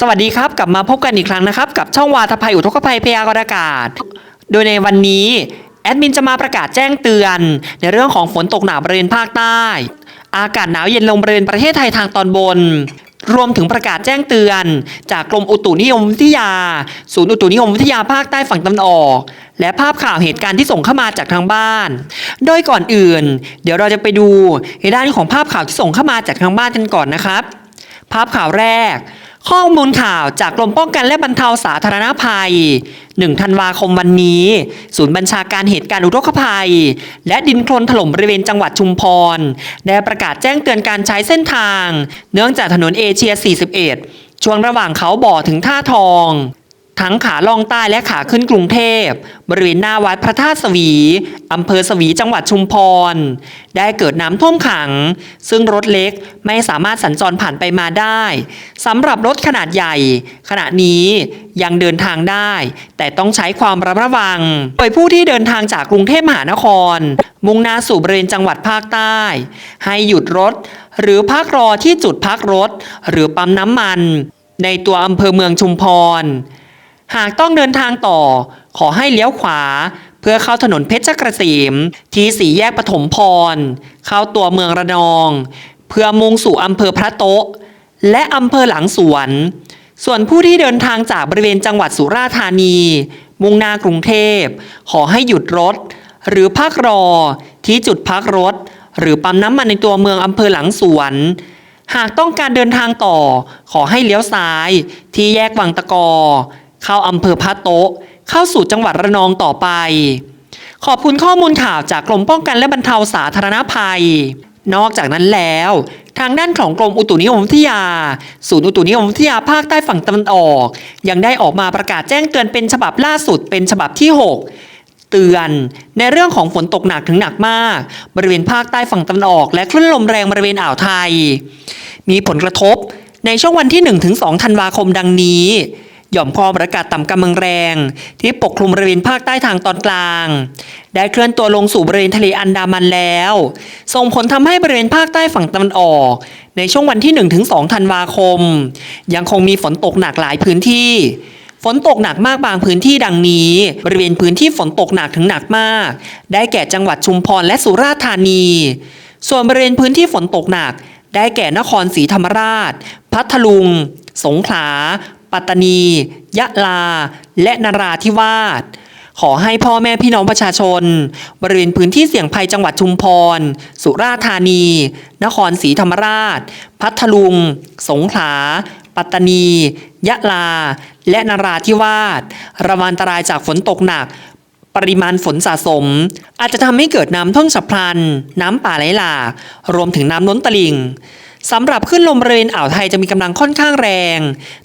สวัสดีครับกลับมาพบกันอีกครั้งนะครับ กับช่องวาทภัยอุทกภัยพยากรณ์อากาศ โดยในวันนี้ แอดมินจะมาประกาศแจ้งเตือน ในเรื่องของฝนตกหนักบริเวณภาคใต้ อากาศหนาวเย็นลงบริเวณประเทศไทยทางตอนบน รวมถึงประกาศแจ้งเตือน จากกรมอุตุนิยมวิทยา ศูนย์อุตุนิยมวิทยาภาคใต้ฝั่งตะวันออก และภาพข่าวเหตุการณ์ที่ส่งเข้ามาจากทางบ้าน โดยก่อนอื่น เดี๋ยวเราจะไปดูในด้านของภาพข่าวที่ส่งเข้ามาจากทางบ้านกันก่อนนะครับ ภาพข่าวแรก ข้อมูลข่าวจากกรมป้องกันและบรรเทาสาธารณภัย 1 ธันวาคมวันนี้ ศูนย์บัญชาการเหตุการณ์อุทกภัย และดินโคลนถล่มบริเวณจังหวัดชุมพร ได้ประกาศแจ้งเตือนการใช้เส้นทาง เนื่องจากถนนเอเชีย 41 ช่วงระหว่างเขาบ่อถึงท่าทอง ทั้งขาล่องใต้และขาขึ้นกรุงเทพ บริเวณหน้าวัดพระธาตุสวีอำเภอสวีจังหวัดชุมพร ได้เกิดน้ำท่วมขัง ซึ่งรถเล็กไม่สามารถสัญจรผ่านไปมาได้สำหรับรถขนาดใหญ่ ขณะนี้ยังเดินทางได้ แต่ต้องใช้ความระมัดระวัง โดยผู้ที่เดินทางจากกรุงเทพมหานคร มุ่งหน้าสู่บริเวณจังหวัดภาคใต้ ให้หยุดรถ หรือพักรอที่จุดพักรถ หรือปั๊มน้ำมัน ในตัวอำเภอเมืองชุมพร หากต้องเดินทางต่อ ขอให้เลี้ยวขวา เพื่อเข้าถนนเพชรเกษมที่สี่แยกปฐมพร เข้าตัวเมืองระนอง เพื่อมุ่งสู่อำเภอพระโต๊ะ และอำเภอหลังสวน ส่วนผู้ที่เดินทางจากบริเวณจังหวัดสุราษฎร์ธานี มุ่งหน้ากรุงเทพ ขอให้หยุดรถ หรือพักรอ ที่จุดพักรถ หรือปั๊มน้ำมันในตัวเมืองอำเภอหลังสวนหากต้องการเดินทางต่อ ขอให้เลี้ยวซ้าย ที่แยกวังตะกอ เข้าอำเภอพะโต๊ะ เข้าสู่จังหวัดระนองต่อไป ขอบคุณข้อมูลข่าวจากกรมป้องกันและบรรเทาสาธารณภัย นอกจากนั้นแล้ว ทางด้านของกรมอุตุนิยมวิทยา ศูนย์อุตุนิยมวิทยาภาคใต้ฝั่งตะวันออก ยังได้ออกมาประกาศแจ้งเตือนเป็นฉบับล่าสุดเป็นฉบับที่ 6เตือนในเรื่องของฝนตกหนักถึงหนักมาก บริเวณภาคใต้ฝั่งตะวันออก และคลื่นลมแรงบริเวณอ่าวไทย มีผลกระทบในช่วงวันที่ 1-2 ธันวาคมดังนี้ หย่อมความกดอากาศต่ำกำลังแรง ที่ปกคลุมบริเวณภาคใต้ทางตอนกลาง ได้เคลื่อนตัวลงสู่บริเวณทะเลอันดามันแล้ว ส่งผลทำให้บริเวณภาคใต้ฝั่งตะวันออก ในช่วงวันที่ 1-2 ธันวาคม ยังคงมีฝนตกหนักหลายพื้นที่ฝนตกหนักมากบางพื้นที่ดังนี้ บริเวณพื้นที่ฝนตกหนักถึงหนักมาก ได้แก่จังหวัดชุมพรและสุราษฎร์ธานี ส่วนบริเวณพื้นที่ฝนตกหนัก ได้แก่นครศรีธรรมราช พัทลุง สงขลา ปัตตานี ยะลา และนราธิวาสขอให้พ่อแม่พี่น้องประชาชน บริเวณพื้นที่เสี่ยงภัยจังหวัดชุมพร สุราษฎร์ธานี นครศรีธรรมราช พัทลุง สงขลา ปัตตานี ยะลา และนราธิวาสระวังอันตรายจากฝนตกหนัก ปริมาณฝนสะสม อาจจะทำให้เกิดน้ำท่วมฉับพลัน น้ำป่าไหลหลากรวมถึงน้ำล้นตลิ่ง สำหรับคลื่นลมบริเวณอ่าวไทยจะมีกำลังค่อนข้างแรง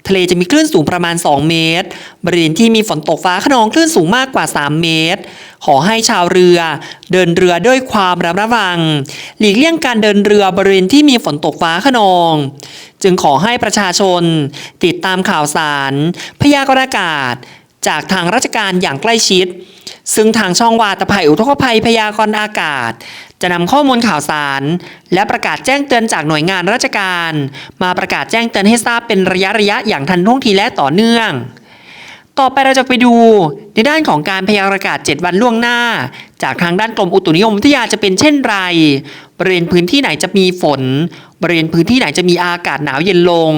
ทะเลจะมีคลื่นสูงประมาณ 2 เมตร บริเวณที่มีฝนตกฟ้าขนองคลื่นสูงมากกว่า 3 เมตร ขอให้ชาวเรือ เดินเรือด้วยความระมัดระวัง หลีกเลี่ยงการเดินเรือบริเวณที่มีฝนตกฟ้าขนอง จึงขอให้ประชาชน ติดตามข่าวสาร พยากรณ์อากาศ จากทางราชการอย่างใกล้ชิดซึ่งทางช่องวาตภัยอุทกภัยพยากรณ์อากาศ จะนำข้อมูลข่าวสาร และประกาศแจ้งเตือนจากหน่วยงานราชการ มาประกาศแจ้งเตือนให้ทราบเป็นระยะระยะอย่างทันท่วงทีและต่อเนื่อง ต่อไปเราจะไปดูในด้านของการพยากรณ์อากาศ 7 วันล่วงหน้า จากทางด้านกรมอุตุนิยมวิทยาจะเป็นเช่นไร บริเวณพื้นที่ไหนจะมีฝน บริเวณพื้นที่ไหนจะมีอากาศหนาวเย็นลง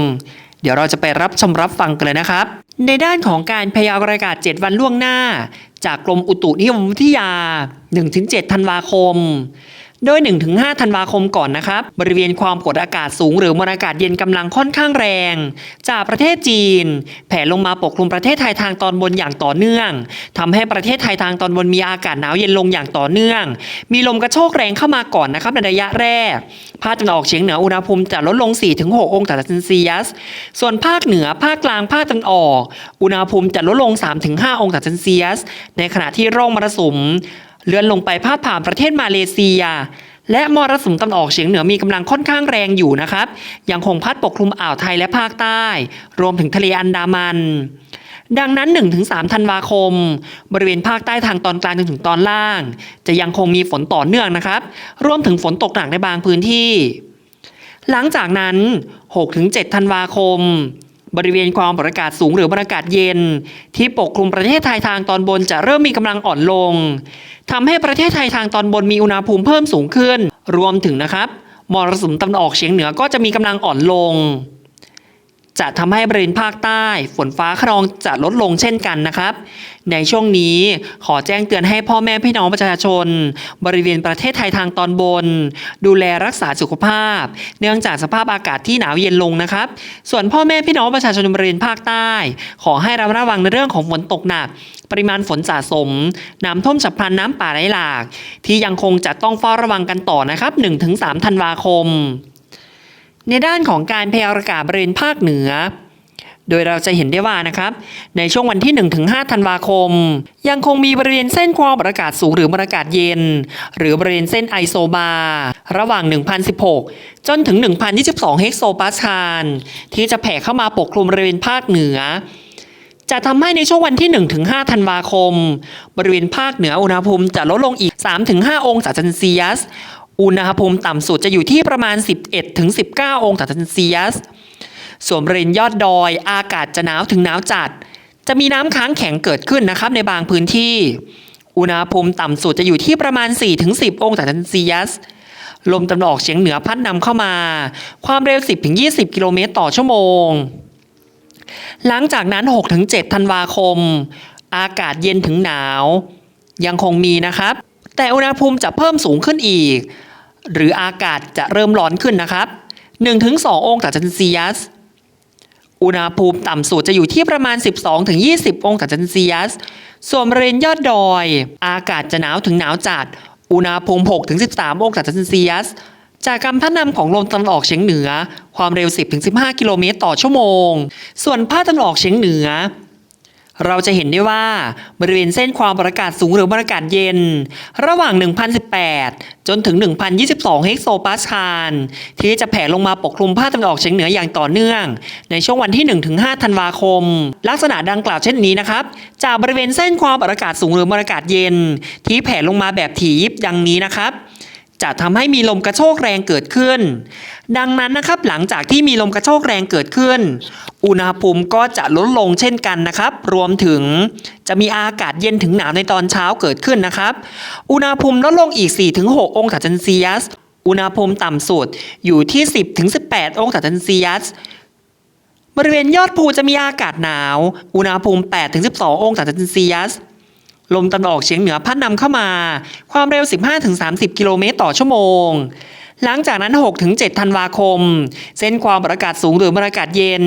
เดี๋ยวเราจะไปรับชมรับฟังกันเลยนะครับในด้านของการพยากรณ์อากาศ 7 วันล่วงหน้า จากกรมอุตุนิยมวิทยา 1-7 ธันวาคม โดย 1-5 ธันวาคมก่อนนะครับ บริเวณความกดอากาศสูงหรือมวลอากาศเย็นกำลังค่อนข้างแรง จากประเทศจีน แผ่ลงมาปกคลุมประเทศไทยทางตอนบนอย่างต่อเนื่องทำให้ประเทศไทยทางตอนบนมีอากาศหนาวเย็นลงอย่างต่อเนื่อง มีลมกระโชกแรงเข้ามาก่อนนะครับในระยะแรก ภาคตะวันออกเฉียงเหนืออุณหภูมิจะลดลง 4-6 องศาเซนเซียส ส่วนภาคเหนือภาคกลางภาคตะวันออก อุณหภูมิจะลดลง 3-5 องศาเซนเซียส ในขณะที่ร่องมรสุม เลื่อนลงไปพาดผ่านประเทศมาเลเซีย และมรสุมตะวันออกเฉียงเหนือมีกำลังค่อนข้างแรงอยู่นะครับ ยังคงพัดปกคลุมอ่าวไทยและภาคใต้ รวมถึงทะเลอันดามันดังนั้น 1-3 ธันวาคม บริเวณภาคใต้ทางตอนกลางจนถึงตอนล่าง จะยังคงมีฝนต่อเนื่องนะครับ รวมถึงฝนตกหนักในบางพื้นที่ หลังจากนั้น 6-7 ธันวาคม บริเวณความกดอากาศสูงหรือบรรยากาศเย็น ที่ปกคลุมประเทศไทยทางตอนบนจะเริ่มมีกำลังอ่อนลงทำให้ประเทศไทยทางตอนบนมีอุณหภูมิเพิ่มสูงขึ้น รวมถึงนะครับมรสุมตะวันออกเฉียงเหนือก็จะมีกำลังอ่อนลง จะทำให้บริเวณภาคใต้ฝนฟ้าขนองจะลดลงเช่นกันนะครับ ในช่วงนี้ขอแจ้งเตือนให้พ่อแม่พี่น้องประชาชน บริเวณประเทศไทยทางตอนบน ดูแลรักษาสุขภาพ เนื่องจากสภาพอากาศที่หนาวเย็นลงนะครับ ส่วนพ่อแม่พี่น้องประชาชนบริเวณภาคใต้ ขอให้ระมัดระวังในเรื่องของฝนตกหนัก ปริมาณฝนสะสม น้ำท่วมฉับพลันน้ำป่าไหลหลาก ที่ยังคงจะต้องเฝ้าระวังกันต่อนะครับ 1-3 ธันวาคม ในด้านของการพยากรณ์อากาศบริเวณภาคเหนือ โดยเราจะเห็นได้ว่านะครับ ในช่วงวันที่ 1-5 ธันวาคม ยังคงมีบริเวณเส้นความกดอากาศสูงหรือบรรยากาศเย็น หรือบริเวณเส้นไอโซบา ระหว่าง 1,016 จนถึง 1,022 เฮกโซปาสคาลที่จะแผ่เข้ามาปกคลุมบริเวณภาคเหนือจะทำให้ในช่วงวันที่ 1-5 ธันวาคม บริเวณภาคเหนืออุณหภูมิจะลดลงอีก 3-5 องศาเซนเซียส อุณหภูมิต่ำสุดจะอยู่ที่ประมาณ 11-19 องศาเซนเซียส ส่วนบริเวณยอดดอยอากาศจะหนาวถึงหนาวจัด จะมีน้ำค้างแข็งเกิดขึ้นนะครับในบางพื้นที่ อุณหภูมิต่ำสุดจะอยู่ที่ประมาณ 4-10 องศาเซนเซียส ลมตะวันออกเฉียงเหนือพัดนำเข้ามา ความเร็ว 10-20 กิโลเมตรต่อชั่วโมง หลังจากนั้น 6-7 ธันวาคม อากาศเย็นถึงหนาว ยังคงมีนะครับ แต่อุณหภูมิจะเพิ่มสูงขึ้นอีก หรืออากาศจะเริ่มร้อนขึ้นนะครับ 1-2 องศาเซนเซียส อุณหภูมิต่ำสุดจะอยู่ที่ประมาณ 12-20 องศาเซนเซียส ส่วนบริเวณยอดดอย อากาศจะหนาวถึงหนาวจัด อุณหภูมิ 6-13 องศาเซนเซียส จากการพัดนำของลมตะวันออกเฉียงเหนือ ความเร็ว 10-15 กิโลเมตรต่อชั่วโมง ส่วนภาคตะวันออกเฉียงเหนือ เราจะเห็นได้ว่าบริเวณเส้นความกดอากาศสูงหรือบรรยากาศเย็น ระหว่าง 1,018 จนถึง 1,022 เฮกโซปาสคาลที่จะแผ่ลงมาปกคลุมภาคตะวันออกเฉียงเหนืออย่างต่อเนื่อง ในช่วงวันที่ 1-5 ธันวาคม ลักษณะดังกล่าวเช่นนี้นะครับ จากบริเวณเส้นความกดอากาศสูงหรือบรรยากาศเย็น ที่แผ่ลงมาแบบถี่ยิบดังนี้นะครับ จะทำให้มีลมกระโชกแรงเกิดขึ้น ดังนั้นนะครับหลังจากที่มีลมกระโชกแรงเกิดขึ้น อุณหภูมิก็จะลดลงเช่นกันนะครับ รวมถึงจะมีอากาศเย็นถึงหนาวในตอนเช้าเกิดขึ้นนะครับ อุณหภูมิลดลงอีก 4-6 องศาเซนเซียส อุณหภูมิต่ำสุดอยู่ที่ 10-18 องศาเซนเซียสบริเวณยอดภูจะมีอากาศหนาว อุณหภูมิ 8-12 องศาเซนเซียส ลมตะวันออกเฉียงเหนือพัดนำเข้ามา ความเร็ว 15-30 กิโลเมตรต่อชั่วโมง หลังจากนั้น 6-7 ธันวาคม เส้นความกดอากาศสูงหรือบรรยากาศเย็น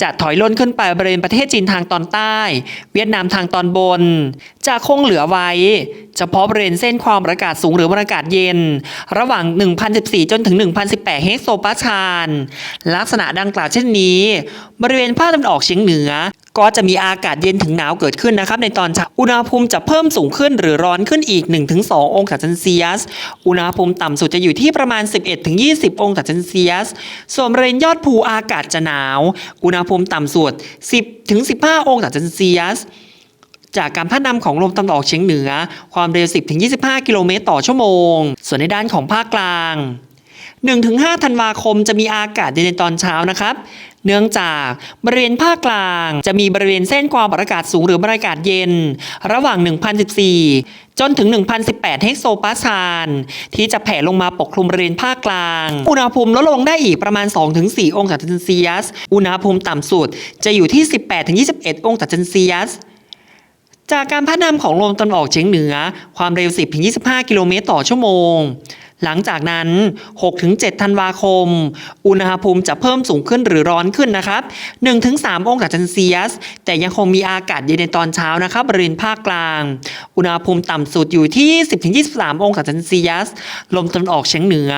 จะถอยล่นขึ้นไปบริเวณประเทศจีนทางตอนใต้ เวียดนามทางตอนบน จะคงเหลือไว้ เฉพาะบริเวณเส้นความกดอากาศสูงหรือบรรยากาศเย็น ระหว่าง 1,014 จนถึง 1,018 เฮกโซปาสคาลลักษณะดังกล่าวเช่นนี้ บริเวณภาคตะวันออกเฉียงเหนือ ก็จะมีอากาศเย็นถึงหนาวเกิดขึ้นนะครับ ในตอนเช้าอุณหภูมิจะเพิ่มสูงขึ้นหรือร้อนขึ้นอีก 1-2 องศาเซนเซียส อุณหภูมิต่ำสุดจะอยู่ที่ประมาณ 11-20 องศาเซนเซียส ส่วนบริเวณยอดภูอากาศจะหนาว อุณหภูมิต่ำสุด 10-15 องศาเซนเซียสจากการพัดนำของลมตะวันออกเฉียงเหนือ ความเร็ว 10-25 กิโลเมตรต่อชั่วโมง ส่วนในด้านของภาคกลาง 1-5 ธันวาคมจะมีอากาศเย็นในตอนเช้านะครับ เนื่องจากบริเวณภาคกลาง จะมีบริเวณเส้นความกดอากาศสูงหรือบรรยากาศเย็น ระหว่าง 1,014 จนถึง 1,018 เฮกโซปาสคาลที่จะแผ่ลงมาปกคลุมบริเวณภาคกลาง อุณหภูมิลดลงได้อีกประมาณ 2-4 องศาเซนเซียส อุณหภูมิต่ำสุดจะอยู่ที่ 18-21 องศาเซนเซียสจากการพัดนำของลมตะวันออกเฉียงเหนือ ความเร็ว 10-25 กิโลเมตรต่อชั่วโมง หลังจากนั้น 6-7 ธันวาคม อุณหภูมิจะเพิ่มสูงขึ้นหรือร้อนขึ้นนะครับ 1-3 องศาเซนเซียส แต่ยังคงมีอากาศเย็นในตอนเช้านะครับบริเวณภาคกลาง อุณหภูมิต่ำสุดอยู่ที่ 10-23 องศาเซนเซียส ลมตะวันออกเฉียงเหนือ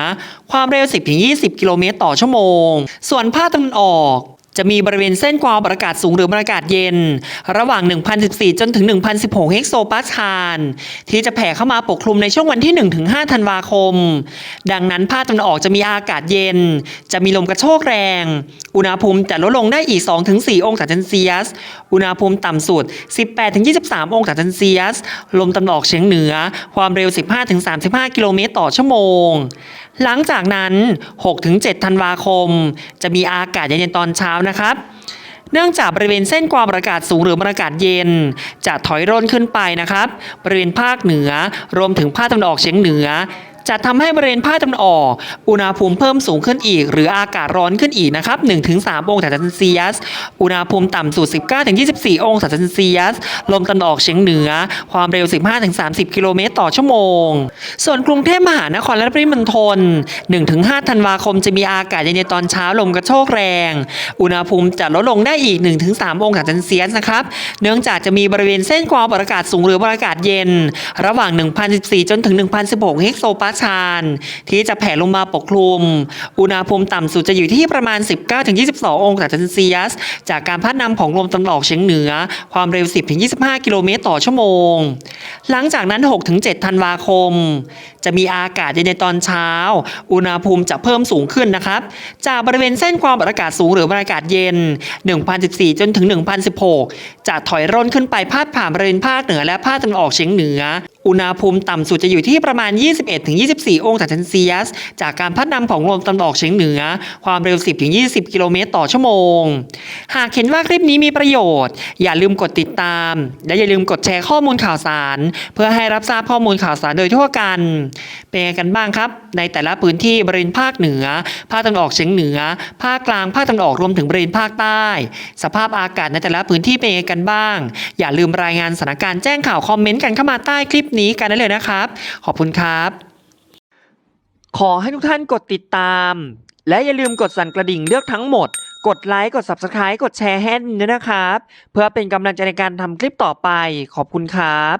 ความเร็ว 10-20 กิโลเมตรต่อชั่วโมง ส่วนภาคตะวันออก จะมีบริเวณเส้นความอากาศสูงหรือบรรยากาศเย็น ระหว่าง 1,014 จนถึง 1,016 เฮกโซปาสคาลที่จะแผ่เข้ามาปกคลุมในช่วงวันที่ 1-5 ธันวาคม ดังนั้นภาคตะวันออกจะมีอากาศเย็น จะมีลมกระโชกแรง อุณหภูมิจะลดลงได้อีก 2-4 องศาเซนเซียส อุณหภูมิต่ำสุด 18-23 องศาเซนเซียส ลมตะวันออกเฉียงเหนือ ความเร็ว 15-35 กิโลเมตรต่อชั่วโมง หลังจากนั้น 6-7 ธันวาคม จะมีอากาศเย็นๆตอนเช้านะครับเนื่องจากบริเวณเส้นความอากาศสูงหรือมวลอากาศเย็น จะถอยร่นขึ้นไปนะครับ บริเวณภาคเหนือ รวมถึงภาคตะวันออกเฉียงเหนือ จะทำให้บริเวณภาคตะวันออก อุณหภูมิเพิ่มสูงขึ้นอีก หรืออากาศร้อนขึ้นอีกนะครับ 1-3 องศาเซลเซียส อุณหภูมิต่ำสุด 19-24 องศาเซลเซียส ลมตะวันออกเฉียงเหนือ ความเร็ว 15-30 กิโลเมตรต่อชั่วโมง ส่วนกรุงเทพมหานครและปริมณฑล 1-5 ธันวาคมจะมีอากาศเย็นในตอนเช้าลมกระโชกแรง อุณหภูมิจะลดลงได้อีก 1-3 องศาเซลเซียสนะครับ เนื่องจากจะมีบริเวณเส้นความกดอากาศสูงหรือมวลอากาศเย็น ระหว่าง 1,014 จนถึง 1,016 เฮกโซปาสคาลที่จะแผ่ลงมาปกคลุม อุณหภูมิต่ำสุดจะอยู่ที่ประมาณ 19-22 องศาเซลเซียส จากการพัดนำของลมตะวันออกเฉียงเหนือ ความเร็ว 10-25 กิโลเมตรต่อชั่วโมง หลังจากนั้น 6-7 ธันวาคม จะมีอากาศเย็นในตอนเช้า อุณหภูมิจะเพิ่มสูงขึ้นนะครับ จากบริเวณเส้นความกดอากาศสูงหรือมวลอากาศเย็น 1,014 จนถึง 1,016 จะถอยร่นขึ้นไปพาดผ่านบริเวณภาคเหนือและภาคตะวันออกเฉียงเหนือ อุณหภูมิต่ำสุดจะอยู่ที่ประมาณ 21-24 องศาเซลเซียส จากการพัดนำของลมตะวันออกเฉียงเหนือ ความเร็ว 10-20 กิโลเมตรต่อชั่วโมง หากเห็นว่าคลิปนี้มีประโยชน์ อย่าลืมกดติดตาม และอย่าลืมกดแชร์ข้อมูลข่าวสาร เพื่อให้รับทราบข้อมูลข่าวสารโดยทั่วกัน เป็นไงกันบ้างครับ ในแต่ละพื้นที่บริเวณภาคเหนือ ภาคตะวันออกเฉียงเหนือ ภาคกลาง ภาคตะวันออกรวมถึงบริเวณภาคใต้ สภาพอากาศในแต่ละพื้นที่เป็นยังไงกันบ้าง อย่าลืมรายงานสถานการณ์แจ้งข่าวคอมเมนต์กันเข้ามาใต้คลิปนี้กันได้เลยนะครับ ขอบคุณครับ ขอให้ทุกท่านกดติดตาม และอย่าลืมกดสั่นกระดิ่งเลือกทั้งหมด กดไลค์กด Subscribe กดแชร์ให้ด้วยนะครับ เพื่อเป็นกำลังใจในการทำคลิปต่อไปขอบคุณครับ